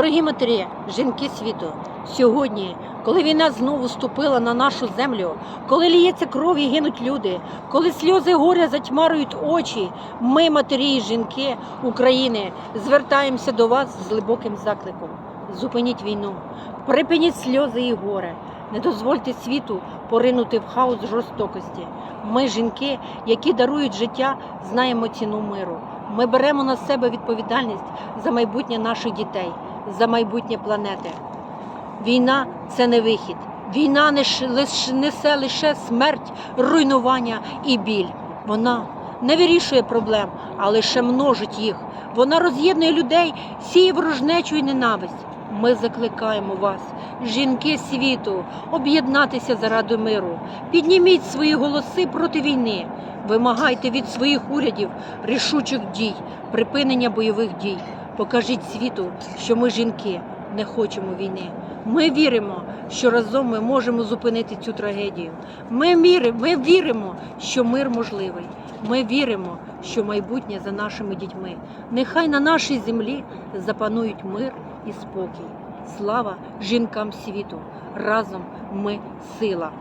Дорогі матері, жінки світу, сьогодні, коли війна знову ступила на нашу землю, коли ліється кров і гинуть люди, коли сльози горя затьмарюють очі, ми, матері і жінки України, звертаємося до вас з глибоким закликом. Зупиніть війну, припиніть сльози і горе. Не дозвольте світу поринути в хаос жорстокості. Ми, жінки, які дарують життя, знаємо ціну миру. Ми беремо на себе відповідальність за майбутнє наших дітей, за майбутнє планети. Війна це не вихід. Війна несе лише смерть, руйнування і біль. Вона не вирішує проблем, а лише множить їх. Вона роз'єднує людей, сіє ворожнечу і ненависть. Ми закликаємо вас, жінки світу, об'єднатися заради миру. Підніміть свої голоси проти війни. Вимагайте від своїх урядів рішучих дій, припинення бойових дій. Покажіть світу, що ми жінки не хочемо війни. Ми віримо, що разом ми можемо зупинити цю трагедію. Ми, віри, ми віримо, що мир можливий. Ми віримо, що майбутнє за нашими дітьми. Нехай на нашій землі запанують мир і спокій. Слава жінкам світу! Разом ми сила!